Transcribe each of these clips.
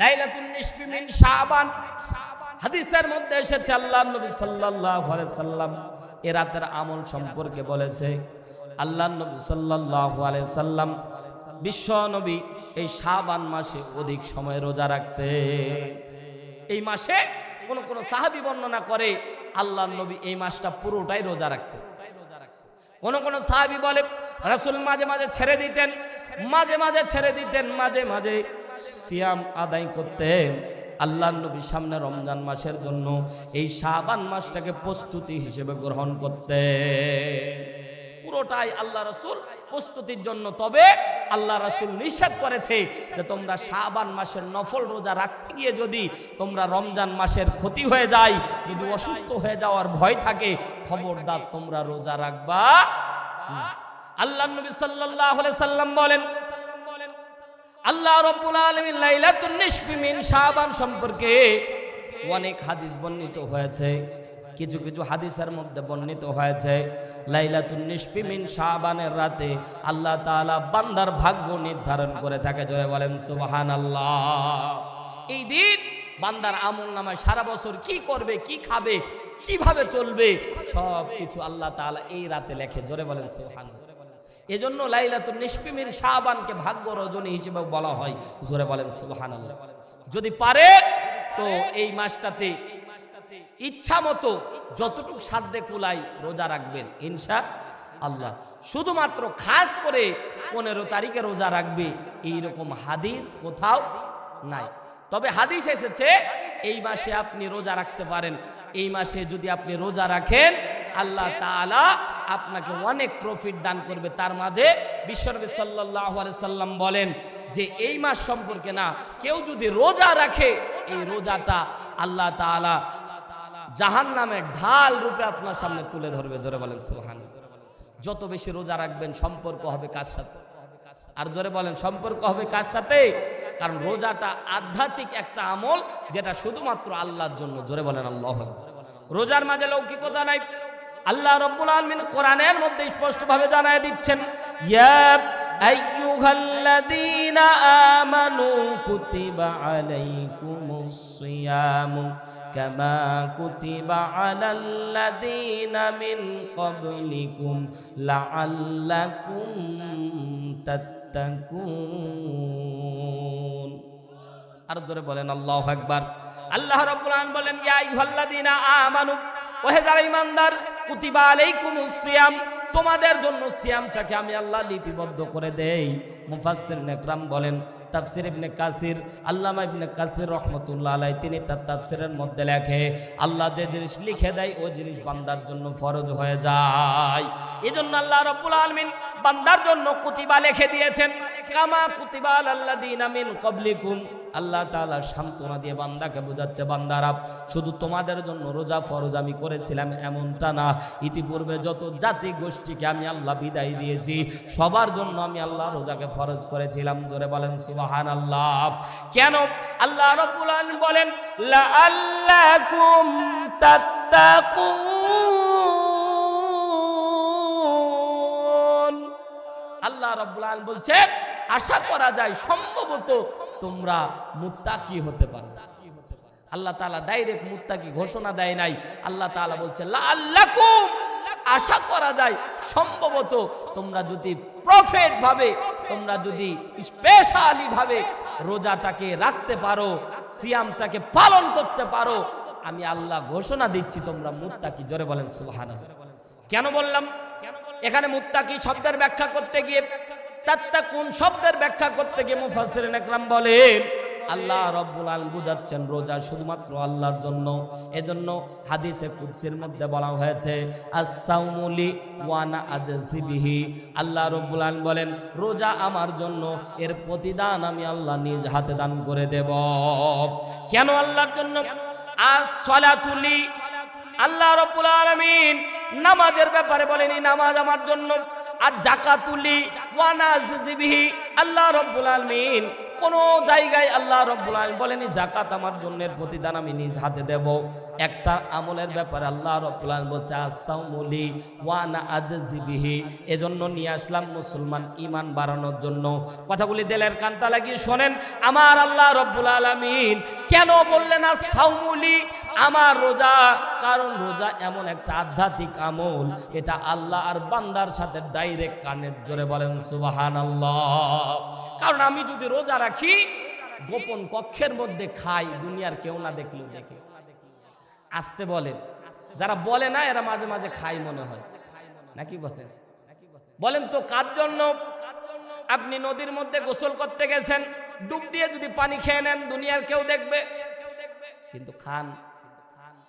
লাইলাতুন নিসফি মিন হাদিসের মধ্যে এসেছে, আল্লাহ নবী সাল্লাল্লাহু আলাইহি সাল্লাম এ রাতের আমল সম্পর্কে বলেছে। আল্লাহ নবী সাল্লাল্লাহু আলাইহি সাল্লাম বিশ্ব নবী এই শাবান মাসে অধিক সময় রোজা রাখতে এই মাসে কোন কোন সাহাবি বর্ণনা করে, আল্লাহ নবী এই মাসটা পুরোটাই রোজা রাখতেন। কোন কোন সাহাবী বলে, রাসূল মাঝে মাঝে ছেড়ে দিতেন, মাঝে মাঝে ছেড়ে দিতেন, মাঝে মাঝে সিয়াম আদায় করতেন আল্লাহ নবী সামনে রমজান মাসের জন্য এই শাবান মাসটাকে প্রস্তুতি হিসেবে গ্রহণ করতে পুরোটাই আল্লাহ রসুল প্রস্তুতির জন্য তবে আল্লাহ রসুল নিষেধ করেছে যে তোমরা শাবান মাসের নফল রোজা রাখতে গিয়ে যদি তোমরা রমজান মাসের ক্ষতি হয়ে যায়, যদি অসুস্থ হয়ে যাওয়ার ভয় থাকে, খবরদার তোমরা রোজা রাখবা। আল্লাহ নবী আলাইহি সাল্লাম বলেন আল্লাহ রব্বুল আলামিন লাইলাতুন নিসফি মিন শাবান সম্পর্কে অনেক হাদিস বর্ণিত হয়েছে। কিছু কিছু হাদিসের মধ্যে বর্ণিত হয়েছে, লাইলাতুন নিসফি মিন শাবানের রাতে আল্লাহ তাআলা বান্দার ভাগ্য নির্ধারণ করে থাকে, জোরে বলেন সুবহানাল্লাহ। এই দিন বান্দার আমল নামায় সারা বছর কি করবে, কি খাবে, কীভাবে চলবে সব কিছু আল্লাহ তাআলা এই রাতে লেখে, জোরে বলেন সুবহানাল্লাহ। এজন্য লাইলাতুন নিসফিমিন শাহবানকে ভাগ্য রজনী হিসেবে বলা হয়। জোরে বলেন, সুবহানাল্লাহ। যদি পারে, তো এই মাসটাতে ইচ্ছা মতো যতটুকু সাধ্যে কুলাই রোজা রাখবেন ইনশা আল্লাহ শুধুমাত্র খাস করে পনেরো তারিখে রোজা রাখবে, এইরকম হাদিস কোথাও নাই। তবে হাদিস এসেছে, এই মাসে আপনি রোজা রাখতে পারেন। এই মাসে যদি আপনি রোজা রাখেন, আল্লাহ তাআলা আপনাকে অনেক প্রফিট দান করবে। তার মাঝে সাল্লাল্লাহু আলাইহি সাল্লাম বলেন যে, এই মাস সম্পর্কে না, কেউ যদি রোজা রাখে, এই রোজাটা আল্লাহ তাআলা জাহান নামে ঢাল রূপে আপনার সামনে তুলে ধরবে। জোরে বলেন সুবহান যত বেশি রোজা রাখবেন, সম্পর্ক হবে কার সাথে? আর জোরে বলেন, সম্পর্ক হবে কার সাথে? কারণ রোজাটা আধ্যাত্মিক একটা আমল, যেটা শুধুমাত্র আল্লাহর জন্য। জোরে বলেন, আল্লাহ রোজার মাঝে লৌকিকতা নাই। আল্লাহ রব্বুল আলমিন কোরআনের মধ্যে স্পষ্টভাবে জানায় দিচ্ছেন আমানু কুতিবা আর জোরে বলেন, আল্লাহু আকবার। আল্লাহ রাব্বুল আলামিন বলেন, ইয়া আইয়ুহাল্লাযীনা আমানু, ওহে যারা ঈমানদার তোমাদের জন্য সিয়ামটাকে আমি আল্লাহ লিপিবদ্ধ করে দেই। মুফাসসির নেকরাম বলেন, তাফসির ইবনে কাসির, আল্লামা ইবনে কাসির রহমতুল্লাহ আলাই তিনি তার তাফসিরের মধ্যে লেখে, আল্লাহ যে জিনিস লিখে দেয়, ওই জিনিস বান্দার জন্য ফরজ হয়ে যায়। এই জন্য আল্লাহ রব্বুল আলমিন বান্দার জন্য কুতিবা লিখে দিয়েছেন, কামা কুতিবা আল্লাহ দিন আমিন ক্বাবলিকুম আল্লাহ তাআলা সান্ত্বনা দিয়ে বান্দাকে বোঝাচ্ছে, বান্দারা, শুধু তোমাদের জন্য রোজা ফরজ আমি করেছিলাম এমনটা না। ইতিপূর্বে যত জাতি গোষ্ঠীকে আমি আল্লাহ বিদায় দিয়েছি, সবার জন্য আমি আল্লাহ রোজাকে ফরজ করেছিলাম। জোরে বলেন সুবাহান আল্লাহ কেন? আল্লাহ আলামিন বলেন আল্লাহ রব্বুল বলছেন, আশা করা যায় সম্ভবত তোমরা মুত্তাকি হতে পারো। আল্লাহ তালা ডাইরেক্ট মুত্তাকি ঘোষণা দেয় নাই। আল্লাহ তালা বলছে, লাআল্লাকুম আশা করা যায় সম্ভবত তোমরা যদি প্রফেট ভাবে, তোমরা যদি স্পেশালি ভাবে রোজাটাকে রাখতে পারো, সিয়ামটাকে পালন করতে পারো, আমি আল্লাহ ঘোষণা দিচ্ছি তোমরা মুত্তাকি। জোরে বলেন সুবহানাল্লাহ। কেন বললাম? এখানে মুত্তাকি শব্দের ব্যাখ্যা করতে গিয়ে তাত্তা কোন শব্দের ব্যাখ্যা করতে গিয়ে মুফাসসিরিন একরাম বলেন আল্লাহ রব্বুল আলামিন বুঝাচ্ছেন রোজা শুধুমাত্র আল্লাহর জন্য। এজন্য হাদিসে কুদসির মধ্যে বলা হয়েছে আস-সাউমুলি ওয়ানা আজসিবিহি আল্লাহ রব্বুল আলামিন বলেন, রোজা আমার জন্য, এর প্রতিদান আমি আল্লাহ নিজ হাতে দান করে দেব। কেন আল্লাহর জন্য? আস-সালাতুলি আল্লাহ রব্বুল আলামিন। নামাজের ব্যাপারে বলেনি, নামাজ আমার জন্য। আর জাকাতুলি ওয়ানাজিবিহি, আল্লাহ রব্বুল আলামিন কোন জায়গায় আল্লাহ রব্বুল আলামিন বলেনি জাকাত আমার জন্য প্রতিদান আমি নিজ হাতে দেব। একটা আমলের ব্যাপারে আল্লাহ রব্বুল আলামিন বলছে আসাউমুলি ওয়ানা আজজিবিহি এজন্য নিয়ে আসলাম মুসলমান ইমান বাড়ানোর জন্য। কথাগুলি দেলের কান্তা লাগিয়ে শোনেন, আমার আল্লাহ রব্বুল আলামিন কেন বললেন আসাউমুলি আমার রোজা, কারণ রোজা এমন একটা আধ্যাত্মিক আমল, এটা আল্লাহ আর বান্দার সাথে ডাইরেক্ট কানের জোরে বলেন সুবহানাল্লাহ। কারণ আমি যদি রোজা রাখি, গোপন কক্ষের মধ্যে খাই, দুনিয়ার কেউ না দেখলেও দেখে। আসতে বলেন। যারা বলে না, এরা মাঝে মাঝে খাই মনে হয়। নাকি বলেন? বলেন তো, কার জন্য? আপনি নদীর মধ্যে গোসল করতে গেছেন, ডুব দিয়ে যদি পানি খেয়ে নেন, দুনিয়ার কেউ দেখবে? কিন্তু খান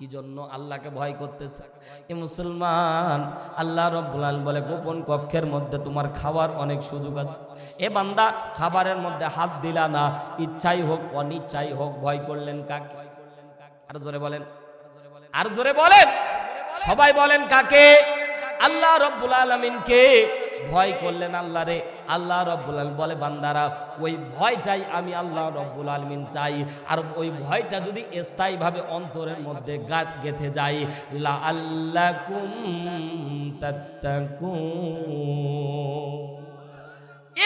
কি জন্য আল্লাহকে ভয় করতেছে? এ মুসলমান, আল্লাহ রব্বুল আলামিন বলে, গোপন কক্ষের মধ্যে তোমার খাওয়ার অনেক সুযোগ আছে। এ বান্দা, খাবারের মধ্যে হাত দিলা না, ইচ্ছাই হোক, অনিচ্ছাই হোক, ভয় করলেন কাকে? আর জোরে বলেন। আর জোরে বলেন। সবাই বলেন কাকে? আল্লাহ রব্বুল আলমিনকে ভয় করলেন আল্লাহ রে। আল্লাহ রব্বুল আলমিন বলে, বান্দারা, ওই ভয়টাই আমি আল্লাহ রব্বুল আলমিন চাই। আর ওই ভয়টা যদি স্থায়ীভাবে অন্তরের মধ্যে গাত গেথে যায় লা আল্লাহ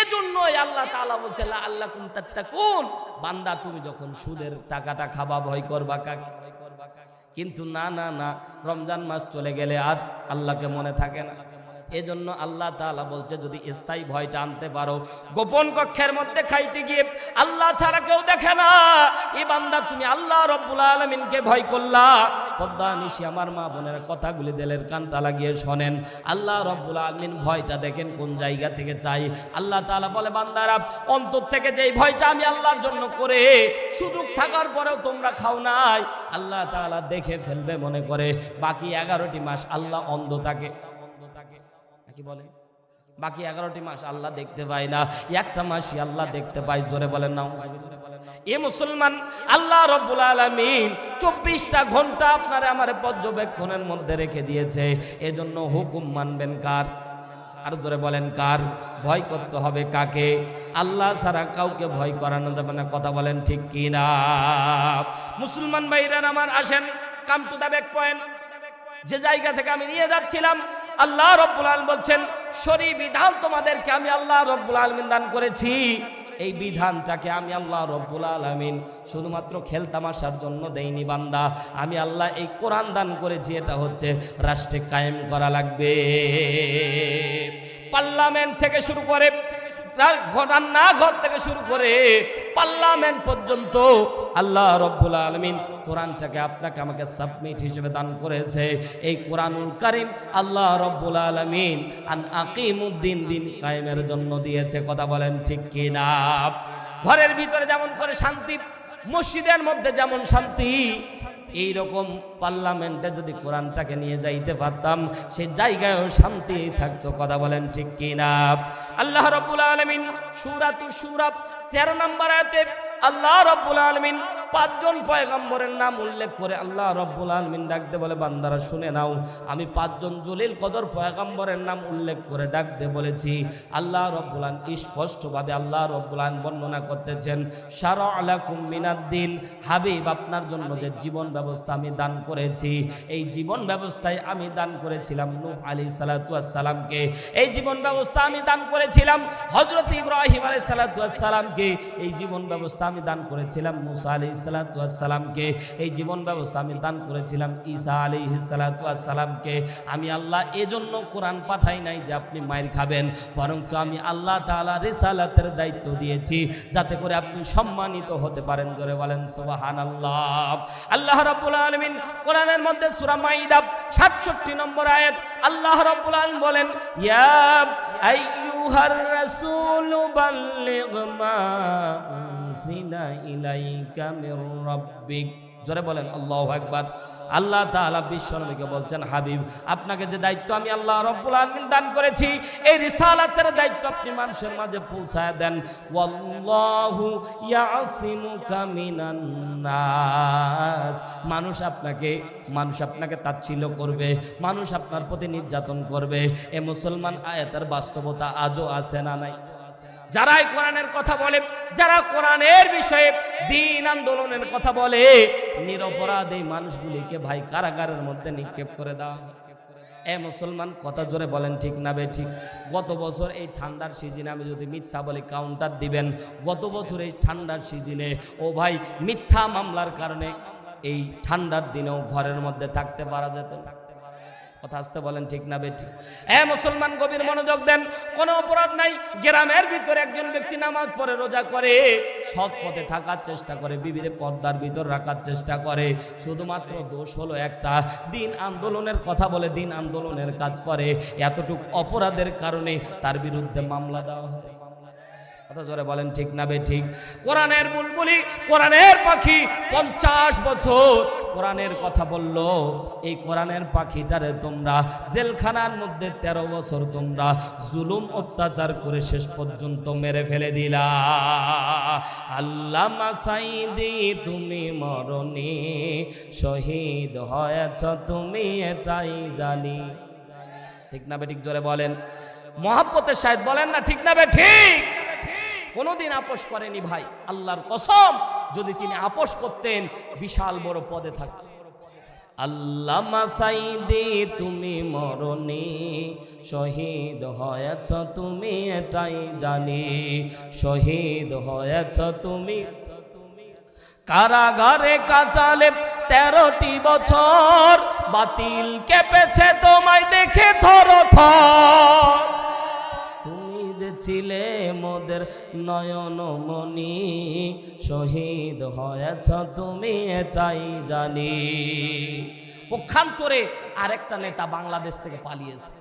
এজন্যই আল্লাহ তাআলা বলছে লা আল্লাহ কুম তাত্তাকুন। বান্দা, তুমি যখন সুদের টাকাটা খাবা, ভয় করবা কাকে? কিন্তু না না না, রমজান মাস চলে গেলে আর আল্লাহকে মনে থাকে না। এজন্য আল্লাহ তাআলা বলছে, যদি স্থায়ী ভয়টা আনতে পারো, গোপন কক্ষের মধ্যে খাইতে গিয়ে আল্লাহ ছাড়া কেউ দেখে না। এ বান্দা, তুমি আল্লাহ রব্বুল আলমিনকে ভয় করলা। পদ্মা নিশি, আমার মা বোনের কথাগুলি দিলের কানটা লাগিয়ে শোনেন। আল্লাহ রব্বুল আলমিন ভয়টা দেখেন কোন জায়গা থেকে চাই। আল্লাহ তাআলা বলে, বান্দারা, অন্তর থেকে যেই ভয়টা আমি আল্লাহর জন্য করে, সুযোগ থাকার পরেও তোমরা খাও নাই। আল্লাহ তাআলা দেখে ফেলবে মনে করে। বাকি এগারোটি মাস আল্লাহ অন্ধ থাকে। নাকি বলে? বাকি এগারোটি মাস আল্লাহ দেখতে পায় না। একটা মাসই আল্লাহ দেখতে পায়, জোরে বলেন না। এ মুসলমান, আল্লাহ রব্বুল আলমিন চব্বিশটা ঘণ্টা আপনার আমার পর্যবেক্ষণের মধ্যে রেখে দিয়েছে। এজন্য হুকুম মানবেন কার? আর জোরে বলেন কার? ভয় করতে হবে কাকে? আল্লাহ ছাড়া কাউকে ভয় করানো যাবে না, কথা বলেন ঠিক কি না মুসলমান ভাইরা আমার আসেন come to the back point যে জায়গা থেকে আমি নিয়ে যাচ্ছিলাম আল্লাহ রব্বুল আলম বলছেন শরী বিধান তোমাদেরকে আমি আল্লাহ রব্বুল আলমিন দান করেছি। এই বিধানটাকে আমি আল্লাহ রব্বুল আলমিন শুধুমাত্র খেলতামাশার জন্য দেইনি, বান্দা। আমি আল্লাহ এই কোরআন দান করেছি, এটা হচ্ছে রাষ্ট্রে কায়েম করা লাগবে। পার্লামেন্ট থেকে শুরু করে রান্নাঘর থেকে শুরু করে পার্লামেন্ট পর্যন্ত আল্লাহ রব্বুল আলমিন কোরআনটাকে আপনাকে আমাকে সাবমিট হিসেবে দান করেছে। এই কোরআনুল কারিম আল্লাহ রব্বুল আলমিন আন আকিমুদ্দিন দিন কায়েমের জন্য দিয়েছে। কথা বলেন ঠিক কিনা? ঘরের ভিতরে যেমন করে শান্তি, মসজিদের মধ্যে যেমন শান্তি এই রকম পার্লামেন্টে যদি কোরআনটাকে নিয়ে যাইতে পারতাম, সে জায়গায়ও শান্তি থাকতো। কথা বলেন ঠিক কিনা? আল্লাহ রব্বুল আলমিন সুরাতু সুরাত তেরো নম্বর আয়াতে আল্লাহ রব্বুল আলমিন পাঁচজন পয়গম্বরের নাম উল্লেখ করে আল্লাহ রব্বুল আলমিন ডাকতে বলে, বান্দারা শুনে নাও, আমি পাঁচজন জলিল কদর পয়গম্বরের নাম উল্লেখ করে ডাকতে বলেছি। আল্লাহ রব্বুল আলম স্পষ্টভাবে আল্লাহ রব্বুল আলম বর্ণনা করতেছেন, সারা আলাকুম মিনাদ্দিন হাবিব, আপনার জন্য যে জীবন ব্যবস্থা আমি দান করেছি, এই জীবন ব্যবস্থায় আমি দান করেছিলাম নূহ আলী সালাতামকে এই জীবন ব্যবস্থা আমি দান করেছিলাম হজরত ইব্রাহিম আলী সালাতামকে এই জীবন ব্যবস্থা আমি দান করেছিলাম মুসা আলী সালাতামকে এই জীবন ব্যবস্থা আমি দান করেছিলাম ঈসা আলী সালাতামকে আমি আল্লাহ এজন্য কোরআন পাঠাই নাই যে আপনি মায়ের খাবেন, বরঞ্চ আমি আল্লাহ তালা রেসালাতের দায়িত্ব দিয়েছি যাতে করে আপনি সম্মানিত হতে পারেন। জোরে বলেন সোহান আল্লাহ আল্লাহ রাব্বুল আলামিন কোরআনের মধ্যে সূরা মাইদা 67 নম্বর আয়াত, আল্লাহ রাব্বুল আলামিন বলেন, ইয়া আইয়ুহার রাসূল বাল্লিগ মা উনজিলা ইলাইকা মির রাব্বিক জোরে বলেন, আল্লাহু আকবার। আল্লাহ তাআলা বিশ্বনবীকে বলছেন, হাবিব, আপনাকে যে দায়িত্ব আমি আল্লাহ রব্বুল আলামিন দান করেছি, এই রিসালাতের দায়িত্ব আপনি মানুষের মাঝে পৌঁছায় দেন। ওয়াল্লাহু ইয়াসিমুকা মিনান নাস। মানুষ আপনাকে মানুষ আপনাকে তাচ্ছিল্য করবে, মানুষ আপনার প্রতি নির্যাতন করবে। এ মুসলমান আয়াতের বাস্তবতা আজও আছে না নাই? যারাই কোরআনের কথা বলে, যারা কোরআনের বিষয়ে দিন আন্দোলনের কথা বলে, নিরপরাধ এই মানুষগুলিকে ভাই কারাগারের মধ্যে নিক্ষেপ করে দাও। এ মুসলমান, কথা জোরে বলেন ঠিক না বে ঠিক? গত বছর এই ঠান্ডার সিজনে আমি যদি মিথ্যা বলি কাউন্টার দিবেন, গত বছর এই ঠান্ডার সিজনে, ও ভাই মিথ্যা মামলার কারণে এই ঠান্ডার দিনেও ঘরের মধ্যে থাকতে পারা যেত না। কথা আসতে বলেন ঠিক না বেঠিক। এ মুসলমান গভীর মনোযোগ দেন, কোনো অপরাধ নাই, গ্রামের ভিতরে একজন ব্যক্তি নামাজ পড়ে, রোজা করে, সৎ পথে থাকার চেষ্টা করে, বিবিরে পর্দার ভিতর রাখার চেষ্টা করে, শুধুমাত্র দোষ হলো একটা, দিন আন্দোলনের কথা বলে দিন আন্দোলনের কাজ করে, এতটুক অপরাধের কারণে তার বিরুদ্ধে মামলা দেওয়া হয় কথা বলেন ঠিক না বে ঠিক কোরআনের বুলবুলি, কোরআনের পাখি পঞ্চাশ বছর কোরআনের কথা বলল, এই কোরআনের পাখিটারে তোমরা, জেলখানার মধ্যে তেরো বছর তোমরা জুলুম অত্যাচার করে শেষ পর্যন্ত মেরে ফেলে দিলা। আল্লাহ মাসাইদি তুমি মরণে শহীদ হয়েছ, তুমি এটাই জানি। ঠিক না বে, ঠিক জোরে বলেন। মহাব্বতের সাহেব বলেন না, ঠিক না বে, ঠিক? কোনোদিন আপোষ করেনি ভাই, আল্লাহর কসম। যদি তিনি আপোষ করতেন, বিশাল বড় পদে থাকতেন আল্লাহ মাসাইদি তুমি মরণে শহীদ হয়েছ, তুমি এটাই জানি। শহীদ হয়েছ তুমি। কারাগারে কাটালে তেরোটি বছর, বাতিল কেঁপেছে তোমায় দেখে থর থর। ছিলে মোদের নয়ন মনি শহীদ হয়েছ তুমি এটাই জানি। পক্ষান্তরে আরেকটা নেতা বাংলাদেশ থেকে পালিয়েছে।